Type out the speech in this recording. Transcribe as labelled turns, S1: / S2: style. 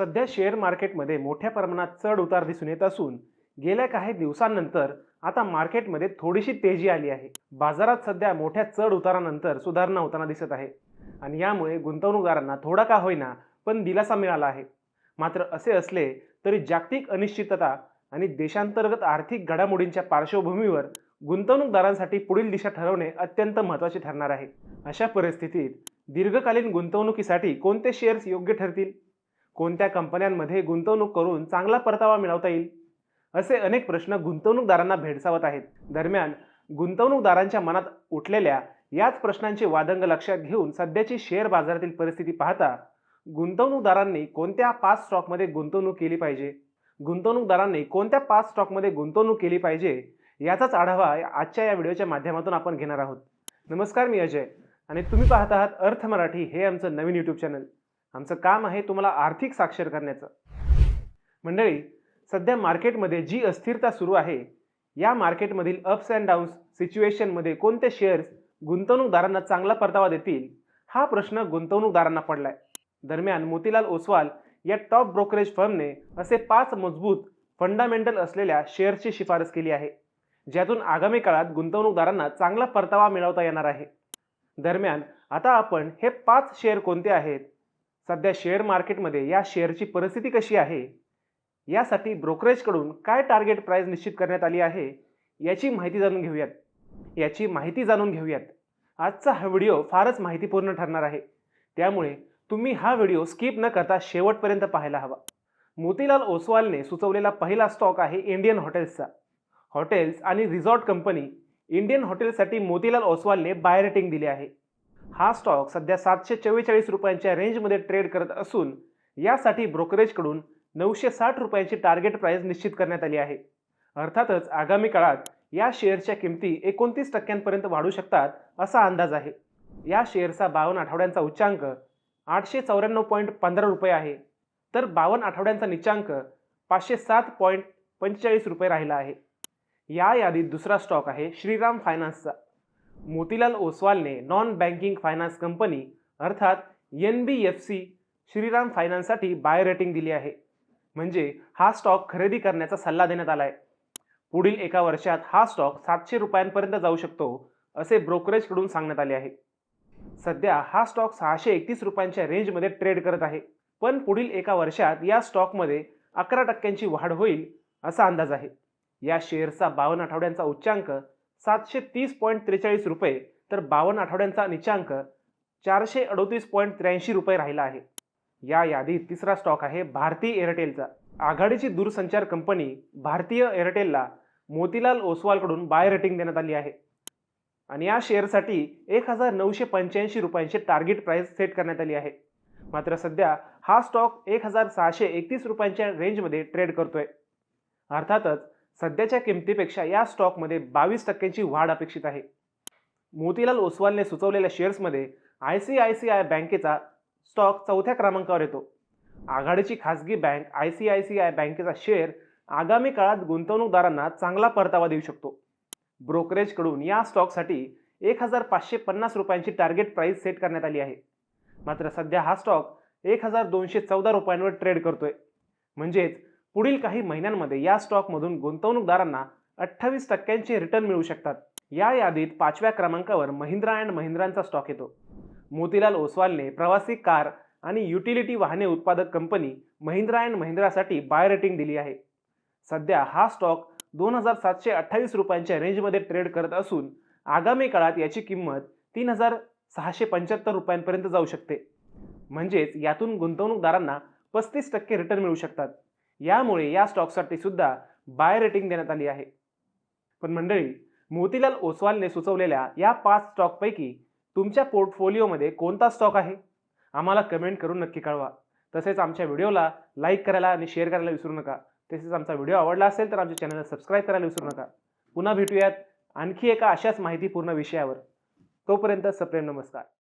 S1: सध्या शेअर मार्केटमध्ये मोठ्या प्रमाणात चढ उतार दिसून येत असून गेल्या काही दिवसांनंतर आता मार्केटमध्ये थोडीशी तेजी आली आहे. बाजारात सध्या मोठ्या चढ उतारानंतर सुधारणा होताना दिसत आहे आणि यामुळे गुंतवणूकदारांना थोडा का होईना पण दिलासा मिळाला आहे. मात्र असे असले तरी जागतिक अनिश्चितता आणि देशांतर्गत आर्थिक घडामोडींच्या पार्श्वभूमीवर गुंतवणूकदारांसाठी पुढील दिशा ठरवणे अत्यंत महत्त्वाचे ठरणार आहे. अशा परिस्थितीत दीर्घकालीन गुंतवणुकीसाठी कोणते शेअर्स योग्य ठरतील? कोणत्या कंपन्यांमध्ये गुंतवणूक करून चांगला परतावा मिळवता येईल? असे अनेक प्रश्न गुंतवणूकदारांना भेडसावत आहेत. दरम्यान गुंतवणूकदारांच्या मनात उठलेल्या याच प्रश्नांचे वादंग लक्षात घेऊन सध्याची शेअर बाजारातील परिस्थिती पाहता गुंतवणूकदारांनी कोणत्या पाच स्टॉकमध्ये गुंतवणूक केली पाहिजे? गुंतवणूकदारांनी कोणत्या पाच स्टॉकमध्ये गुंतवणूक केली पाहिजे? याचाच आढावा आजच्या या व्हिडिओच्या माध्यमातून आपण घेणार आहोत. नमस्कार मी अजय. आणि तुम्ही पाहत आहात अर्थ मराठी हे आमचं नवीन यूट्यूब चॅनल आमचं काम आहे तुम्हाला आर्थिक साक्षर करण्याचं. मंडळी सध्या मार्केटमध्ये जी अस्थिरता सुरू आहे या मार्केटमधील अप्स अँड डाऊन्स सिच्युएशनमध्ये कोणते शेअर्स गुंतवणूकदारांना चांगला परतावा देतील हा प्रश्न गुंतवणूकदारांना पडलाय. दरम्यान मोतीलाल ओसवाल या टॉप ब्रोकरेज फर्मने असे पाच मजबूत फंडामेंटल असलेल्या शेअर्सची शिफारस केली आहे ज्यातून आगामी काळात गुंतवणूकदारांना चांगला परतावा मिळवता येणार आहे. दरम्यान आता आपण हे पाच शेअर कोणते आहेत सध्या शेअर मार्केटमध्ये या शेअरची परिस्थिती कशी आहे? यासाठी ब्रोकरेजकडून काय टार्गेट प्राईज निश्चित करण्यात आली आहे? याची माहिती जाणून घेऊयात. याची माहिती जाणून घेऊयात. आजचा हा व्हिडिओ फारच माहितीपूर्ण ठरणार आहे. त्यामुळे तुम्ही हा व्हिडिओ स्किप न करता शेवटपर्यंत पाहायला हवा. मोतीलाल ओसवालने सुचवलेला पहिला स्टॉक आहे इंडियन हॉटेल्सचा. हॉटेल्स आणि रिसॉर्ट कंपनी इंडियन हॉटेल्ससाठी मोतीलाल ओसवालने बाय रेटिंग दिले आहे. हा स्टॉक सध्या सातशे चव्वेचाळीस रुपयांच्या रेंजमध्ये ट्रेड करत असून यासाठी ब्रोकरेजकडून नऊशे साठ रुपयांची टार्गेट प्राइस निश्चित करण्यात आली आहे. अर्थातच आगामी काळात या शेअरच्या किमती एकोणतीस टक्क्यांपर्यंत वाढू शकतात असा अंदाज आहे. या शेअरचा बावन्न आठवड्यांचा उच्चांक आठशे चौऱ्याण्णव पॉईंट पंधरा रुपये आहे. तर बावन्न आठवड्यांचा निच्चांक पाचशे सात पॉईंट पंचेचाळीस रुपये राहिला आहे. या यादीत दुसरा स्टॉक आहे श्रीराम फायनान्सचा मोतीलाल ओसवालने नॉन बँकिंग फायनान्स कंपनी अर्थात N B F C Shriram फायनान्ससाठी बाय रेटिंग दिली आहे. म्हणजे हा स्टॉक खरेदी करण्याचा सल्ला देण्यात आला आहे पुढील एका वर्षात हा स्टॉक सातशे रुपयांपर्यंत जाऊ शकतो असे ब्रोकरेजकडून सांगण्यात आले आहे. सध्या हा स्टॉक सहाशे एकतीस रुपयांच्या रेंजमध्ये ट्रेड करत आहे. पण पुढील एका वर्षात या स्टॉकमध्ये अकरा टक्क्यांची वाढ होईल असा अंदाज आहे. या शेअरचा बावन्न आठवड्यांचा उच्चांक सातशे तीस पॉईंट त्रेचाळीस रुपये तर बावन्न आठवड्यांचा निचांक चारशे अडोतीस पॉईंट त्र्याऐंशी रुपये राहिला आहे. या यादीत तिसरा स्टॉक आहे भारतीय एअरटेलचा. आघाडीची दूरसंचार कंपनी भारतीय एअरटेलला मोतीलाल ओसवालकडून बाय रेटिंग देण्यात आली आहे. आणि या शेअरसाठी एक हजार नऊशे पंच्याऐंशी रुपयांची टार्गेट प्राइस सेट करण्यात आली आहे. मात्र सध्या हा स्टॉक एक हजार सहाशे एकतीस रुपयांच्या रेंजमध्ये ट्रेड करतोय. अर्थातच सध्याच्या किमतीपेक्षा या स्टॉकमध्ये बावीस टक्क्यांची वाढ अपेक्षित आहे. मोतीलाल ओसवालने सुचवलेल्या शेअर्समध्ये I C I C I बँकेचा स्टॉक चौथ्या क्रमांकावर येतो. आघाडीची खासगी bank I C I C I बँकेचा शेअर आगामी काळात गुंतवणूकदारांना चांगला परतावा देऊ शकतो. ब्रोकरेजकडून या स्टॉकसाठी एक हजार पाचशे पन्नास रुपयांची टार्गेट प्राइस सेट करण्यात आली आहे. मात्र सध्या हा स्टॉक एक हजार दोनशे चौदा रुपयांवर ट्रेड करतोय. म्हणजेच पुढील काही महिन्यांमध्ये या स्टॉकमधून गुंतवणूकदारांना अठ्ठावीस टक्क्यांचे रिटर्न मिळू शकतात. या यादीत पाचव्या क्रमांकावर महिंद्रा अँड महिंद्रांचा स्टॉक येतो. मोतीलाल ओसवालने प्रवासी कार आणि युटिलिटी वाहने उत्पादक कंपनी महिंद्रा अँड महिंद्रासाठी बाय रेटिंग दिली आहे. सध्या हा स्टॉक दोन हजार सातशे अठ्ठावीस रुपयांच्या रेंजमध्ये ट्रेड करत असून आगामी काळात याची किंमत तीन हजार सहाशे पंच्याहत्तर रुपयांपर्यंत जाऊ शकते. म्हणजेच यातून गुंतवणूकदारांना पस्तीस टक्के रिटर्न मिळू शकतात. यामुळे या स्टॉकसाठी सुद्धा बाय रेटिंग देण्यात आली आहे. पण मंडळी मोतीलाल ओसवालने सुचवलेल्या या पाच स्टॉकपैकी तुमच्या पोर्टफोलिओमध्ये कोणता स्टॉक आहे? आम्हाला कमेंट करून नक्की कळवा. तसेच आमच्या व्हिडिओला लाईक करायला आणि शेअर करायला विसरू नका. तसेच आमचा व्हिडिओ आवडला असेल तर आमच्या चॅनलला सबस्क्राईब करायला विसरू नका. पुन्हा भेटूयात आणखी एका अशाच माहितीपूर्ण विषयावर. तोपर्यंत सप्रेम नमस्कार.